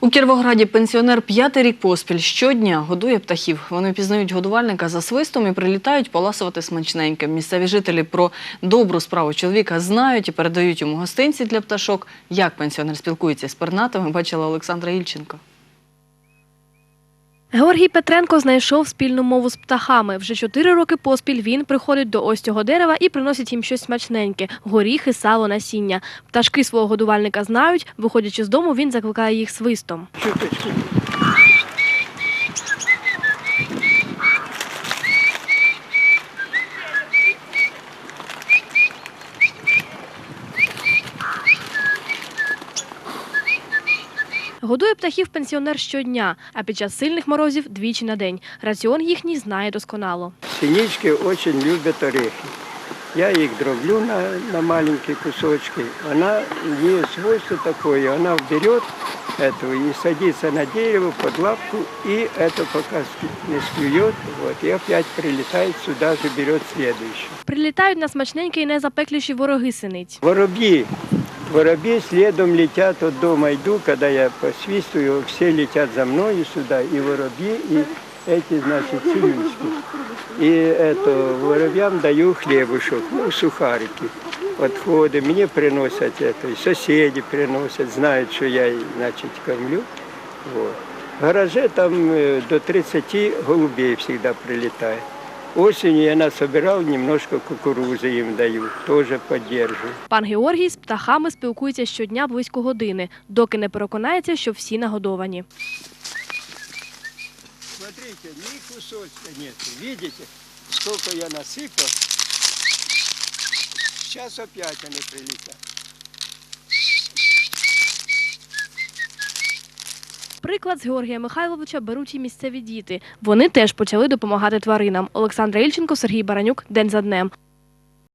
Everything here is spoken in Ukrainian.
У Кіровограді пенсіонер п'ятий рік поспіль щодня годує птахів. Вони пізнають годувальника за свистом і прилітають поласувати смачненьким. Місцеві жителі про добру справу чоловіка знають і передають йому гостинці для пташок. Як пенсіонер спілкується з пернатами, бачила Олександра Ільченко. Георгій Петренко знайшов спільну мову з птахами. Вже чотири роки поспіль він приходить до ось цього дерева і приносить їм щось смачненьке – горіхи, сало, насіння. Пташки свого годувальника знають. Виходячи з дому, він закликає їх свистом. Годує птахів пенсіонер щодня, а під час сильних морозів – двічі на день. Раціон їхній знає досконало. Синички очень любят орехи. Я их дроблю на, на маленькие кусочки. Она, у нее свойство такое, она берет эту и садится на дерево под лапку, и это пока не склюет, вот, и опять прилетает сюда же, берет следующую. Прилітають на смачненькі і найзапекліші вороги синиць. Воробьи. Воробьи следом летят от дома иду, когда я посвистываю, все летят за мной сюда, и воробьи, и эти, значит, синички. И это, воробьям даю хлебушек, ну, сухарики, отходы. Мне приносят это, и соседи приносят, знают, что я, значит, кормлю. Вот. В гараже там э, до 30 голубей всегда прилетает. Осенью я насобирал немножко кукурузы им даю, тоже поддерживаю. Пан Георгій з птахами спілкується щодня близько години, доки не переконається, що всі нагодовані. Смотрите, ни кусочка нет. Видите, сколько я насыпал? Сейчас опять они прилетят. Приклад з Георгія Михайловича беруть і місцеві діти. Вони теж почали допомагати тваринам. Олександра Ільченко, Сергій Баранюк. День за днем.